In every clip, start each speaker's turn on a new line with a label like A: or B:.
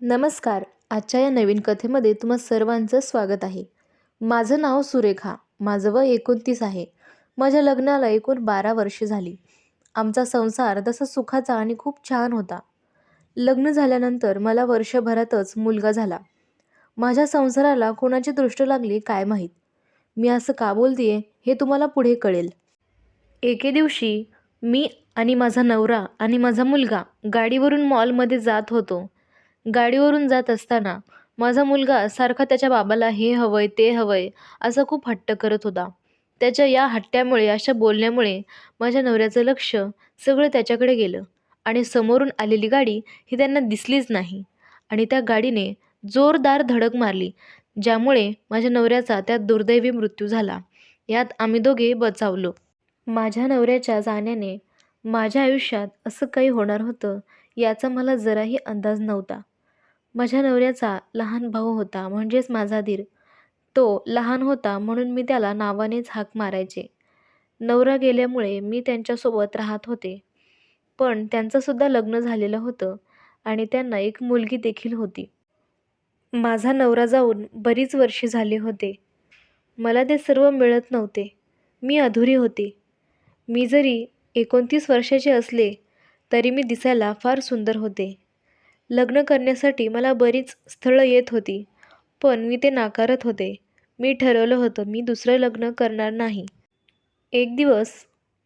A: नमस्कार. आजच्या या नवीन कथेमध्ये तुम्हा सर्वांचं स्वागत आहे. माझं नाव सुरेखा. माझं वय एकोणतीस आहे. माझ्या लग्नाला एकूण बारा वर्षे झाली. आमचा संसार तसा सुखाचा आणि खूप छान होता. लग्न झाल्यानंतर मला वर्षभरातच मुलगा झाला. माझ्या संसाराला कोणाची दृष्ट लागली काय माहीत? मी असं का बोलतेय हे तुम्हाला पुढे कळेल. एके दिवशी मी आणि माझा नवरा आणि माझा मुलगा गाडीवरून मॉलमध्ये जात होतो. गाडीवरून जात असताना माझा मुलगा सारखा त्याच्या बाबाला हे हवंय ते हवंय असं खूप हट्ट करत होता. त्याच्या या हट्ट्यामुळे अशा बोलण्यामुळे माझ्या नवऱ्याचं लक्ष सगळं त्याच्याकडे गेलं आणि समोरून आलेली गाडी ही त्यांना दिसलीच नाही आणि त्या गाडीने जोरदार धडक मारली ज्यामुळे माझ्या नवऱ्याचा त्यात दुर्दैवी मृत्यू झाला. यात आम्ही दोघे बचावलो. माझ्या नवऱ्याच्या जाण्याने माझ्या आयुष्यात असं काही होणार होतं याचा मला जराही अंदाज नव्हता. माझ्या नवऱ्याचा लहान भाऊ होता म्हणजेच माझा दीर. तो लहान होता म्हणून मी त्याला नावानेच हाक मारायचे. नवरा गेल्यामुळे मी त्यांच्यासोबत राहत होते. पण त्यांचंसुद्धा लग्न झालेलं होतं आणि त्यांना एक मुलगी देखील होती. माझा नवरा जाऊन बरीच वर्षे झाली होते. मला ते सर्व मिळत नव्हते. मी अधुरी होते. मी जरी एकोणतीस वर्षाचे असले तरी मी दिसायला फार सुंदर होते. लग्न करण्यासाठी मला बरीच स्थळं येत होती पण मी ते नाकारत होते. मी ठरवलं होतं मी दुसरं लग्न करणार नाही. एक दिवस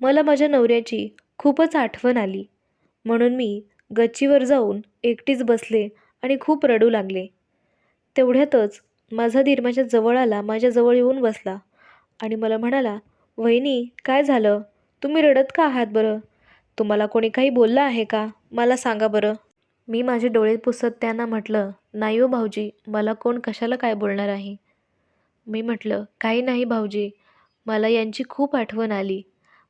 A: मला माझ्या नवऱ्याची खूपच आठवण आली. म्हणून मी गच्चीवर जाऊन एकटीच बसले आणि खूप रडू लागले. तेवढ्यातच माझा धीर माझ्या जवळ आला माझ्याजवळ येऊन बसला आणि मला म्हणाला वहिनी काय झालं? तुम्ही रडत का आहात बरं? तुम्हाला कोणी काही बोललं आहे का? मला सांगा बरं. मी माझे डोळे पुसत त्यांना म्हटलं नाही हो भाऊजी मला कोण कशाला काय बोलणार आहे? मी म्हटलं काही नाही भाऊजी मला यांची खूप आठवण आली.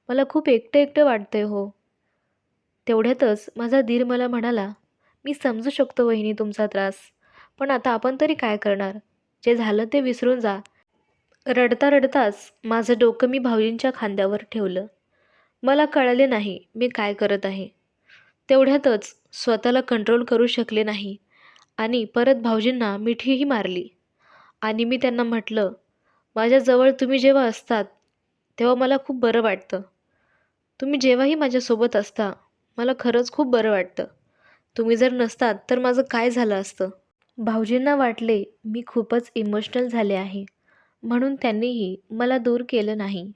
A: मला खूप एकटं एकटं वाटतंय हो. तेवढ्यातच माझा धीर मला म्हणाला मी समजू शकतो वहिनी तुमचा त्रास पण आता आपण तरी काय करणार? जे झालं ते विसरून जा. रडता रडताच माझं डोकं मी भाऊजींच्या खांद्यावर ठेवलं. मला कळले नाही मी काय करत आहे. तेवढ्यातच स्वतःला कंट्रोल करू शकले नाही. आणि परत भाऊजींना मिठीही मारली. आणि मी त्यांना म्हटलं माझ्याजवळ तुम्ही जेव्हा असतात तेव्हा मला खूप बरं वाटतं. तुम्ही जेव्हाही माझ्यासोबत असता मला खरंच खूप बरं वाटतं. तुम्ही जर नसतात तर माझं काय झालं असतं? भाऊजींना वाटले मी खूपच इमोशनल झाले आहे. म्हणून त्यांनीही मला दूर केलं नाही.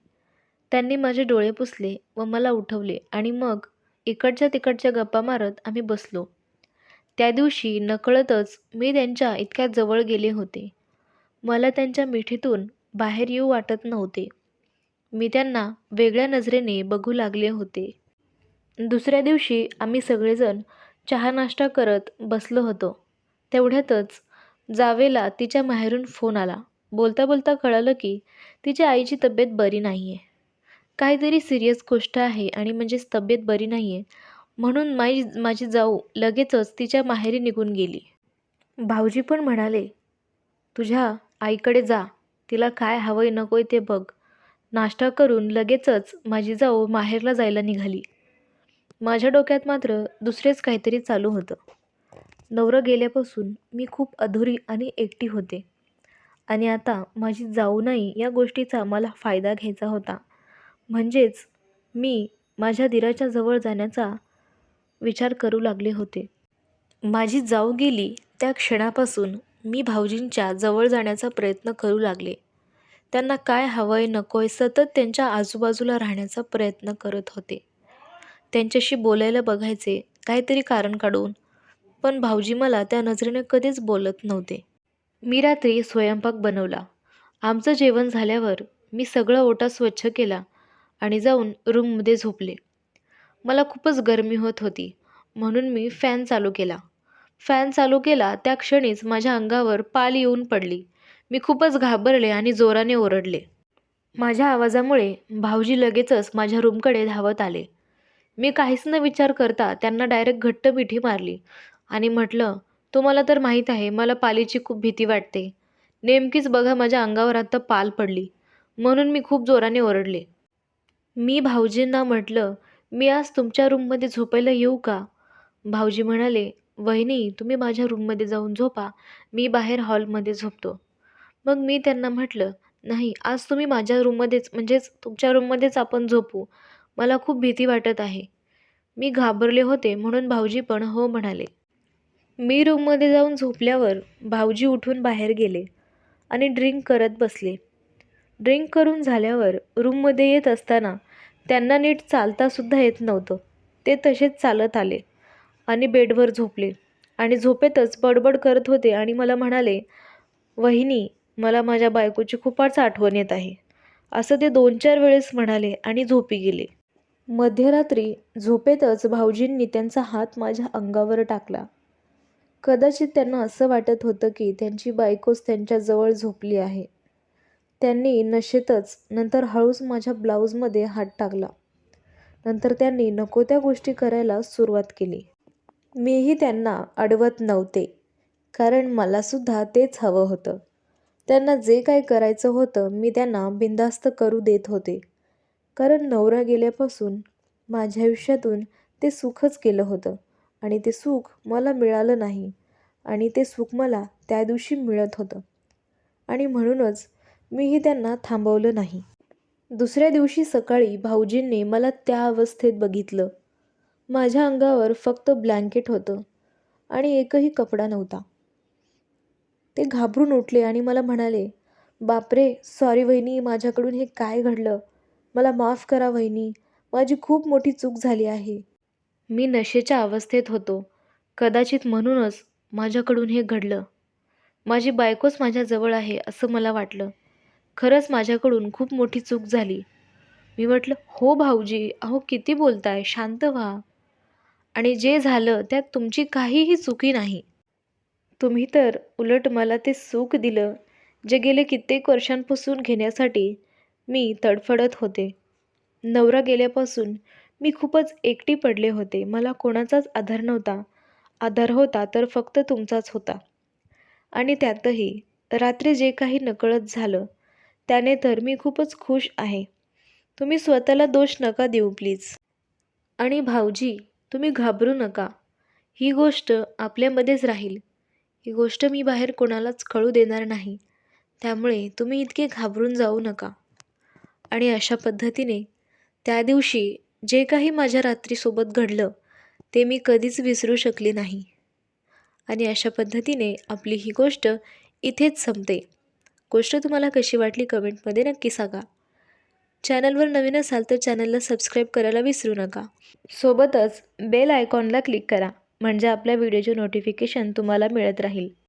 A: त्यांनी माझे डोळे पुसले व मला उठवले आणि मग इकडच्या तिकडच्या गप्पा मारत आम्ही बसलो. त्या दिवशी नकळतच मी त्यांच्या इतक्या जवळ गेले होते. मला त्यांच्या मिठीतून बाहेर येऊ वाटत नव्हते. मी त्यांना वेगळ्या नजरेने बघू लागले होते. दुसऱ्या दिवशी आम्ही सगळेजण चहा नाश्ता करत बसलो होतो. तेवढ्यातच जावेला तिच्या माहेरून फोन आला. बोलता बोलता कळालं की तिच्या आईची तब्येत बरी नाही आहे काहीतरी सिरियस गोष्ट आहे आणि म्हणजेच तब्येत बरी नाही आहे म्हणून माझी माझी जाऊ लगेचच तिच्या माहेरी निघून गेली. भाऊजी पण म्हणाले तुझ्या आईकडे जा तिला काय हवंय नकोय ते बघ. नाश्ता करून लगेचच माझी जाऊ माहेरला जायला निघाली. माझ्या डोक्यात मात्र दुसरेच काहीतरी चालू होतं. नवरं गेल्यापासून मी खूप अधुरी आणि एकटी होते. आणि आता माझी जाऊ नाही या गोष्टीचा मला फायदा घ्यायचा होता. म्हणजेच मी माझ्या दिराच्या जवळ जाण्याचा विचार करू लागले होते. माझी जाऊ गेली त्या क्षणापासून मी भाऊजींच्या जवळ जाण्याचा प्रयत्न करू लागले. त्यांना काय हवंय नकोय सतत त्यांच्या आजूबाजूला राहण्याचा प्रयत्न करत होते. त्यांच्याशी बोलायला बघायचे काहीतरी कारण काढून पण भाऊजी मला त्या नजरेने कधीच बोलत नव्हते. मी रात्री स्वयंपाक बनवला. आमचं जेवण झाल्यावर मी सगळं ओटा स्वच्छ केला. आणि जाऊन रूममध्ये झोपले. मला खूपच गरमी होत होती. म्हणून मी फॅन चालू केला. फॅन चालू केला त्या क्षणीच माझ्या अंगावर पाल येऊन पडली. मी खूपच घाबरले आणि जोराने ओरडले. माझ्या आवाजामुळे भाऊजी लगेचच माझ्या रूमकडे धावत आले. मी काहीच न विचार करता त्यांना डायरेक्ट घट्ट मिठी मारली आणि म्हटलं तुम्हाला तर माहीत आहे मला पालीची खूप भीती वाटते. नेमकीच बघा माझ्या अंगावर आता पाल पडली. म्हणून मी खूप जोराने ओरडले. मी भाऊजींना म्हटलं मी आज तुमच्या रूममध्ये झोपायला येऊ का? भाऊजी म्हणाले वहिनी तुम्ही माझ्या रूममध्ये जाऊन झोपा. मी बाहेर हॉलमध्ये झोपतो. मग मी त्यांना म्हटलं नाही आज तुम्ही माझ्या रूममध्येच म्हणजेच तुमच्या रूममध्येच आपण झोपू. मला खूप भीती वाटत आहे. मी घाबरले होते म्हणून भाऊजी पण हो म्हणाले. मी रूममध्ये जाऊन झोपल्यावर भाऊजी उठून बाहेर गेले आणि ड्रिंक करत बसले. ड्रिंक करून झाल्यावर रूममध्ये येत असताना त्यांना नीट चालतासुद्धा येत नव्हतं. ते तसेच चालत आले आणि बेडवर झोपले. आणि झोपेतच बडबड करत होते आणि मला म्हणाले वहिनी मला माझ्या बायकोची खूपच आठवण येत आहे. असं ते दोन चार वेळेस म्हणाले आणि झोपी गेले. मध्यरात्री झोपेतच भाऊजींनी त्यांचा हात माझ्या अंगावर टाकला. कदाचित त्यांना असं वाटत होतं की त्यांची बायकोच त्यांच्याजवळ झोपली आहे. त्यांनी नशेतच नंतर हळूच माझ्या ब्लाऊजमध्ये हात टाकला. नंतर त्यांनी नको त्या गोष्टी करायला सुरुवात केली. मीही त्यांना अडवत नव्हते कारण मलासुद्धा तेच हवं होतं. त्यांना जे काय करायचं होतं मी त्यांना बिंदास्त करू देत होते. कारण नवरा गेल्यापासून माझ्या आयुष्यातून ते सुखच केलं होतं आणि ते सुख मला मिळालं नाही आणि ते सुख मला त्या दिवशी मिळत होतं. आणि म्हणूनच मीही त्यांना थांबवलं नाही. दुसऱ्या दिवशी सकाळी भाऊजींनी मला त्या अवस्थेत बघितलं. माझ्या अंगावर फक्त ब्लँकेट होतं आणि एकही कपडा नव्हता. ते घाबरून उठले आणि मला म्हणाले बापरे सॉरी वहिनी माझ्याकडून हे काय घडलं? मला माफ करा वहिनी माझी खूप मोठी चूक झाली आहे. मी नशेच्या अवस्थेत होतो. कदाचित म्हणूनच माझ्याकडून हे घडलं. माझी बायकोच माझ्याजवळ आहे असं मला वाटलं. खरंच माझ्याकडून खूप मोठी चूक झाली. मी म्हटलं हो भाऊजी अहो किती बोलताय शांत व्हा. आणि जे झालं त्यात तुमची काहीही चुकी नाही. तुम्ही तर उलट मला ते सुख दिलं जे गेले कित्येक वर्षांपासून घेण्यासाठी मी तडफडत होते. नवरा गेल्यापासून मी खूपच एकटी पडले होते. मला कोणाचाच आधार नव्हता. आधार होता तर फक्त तुमचाच होता. आणि त्यातही रात्री जे काही नकळत झालं त्याने तर मी खूपच खुश आहे. तुम्ही स्वतःला दोष नका देऊ प्लीज आणि भाऊजी तुम्ही घाबरू नका. ही गोष्ट आपल्यामध्येच राहील. ही गोष्ट मी बाहेर कोणालाच कळू देणार नाही. त्यामुळे तुम्ही इतके घाबरून जाऊ नका. आणि अशा पद्धतीने त्या दिवशी जे काही माझ्या रात्रीसोबत घडलं ते मी कधीच विसरू शकले नाही. आणि अशा पद्धतीने आपली ही गोष्ट इथेच संपते. गोष्ट तुम्हाला कशी वाटली कमेंटमध्ये नक्की सांगा. चॅनलवर नवीन असाल तर चॅनलला सबस्क्राईब करायला विसरू नका. सोबतच बेल आयकॉनला क्लिक करा म्हणजे आपल्या व्हिडिओचे नोटिफिकेशन तुम्हाला मिळत राहील.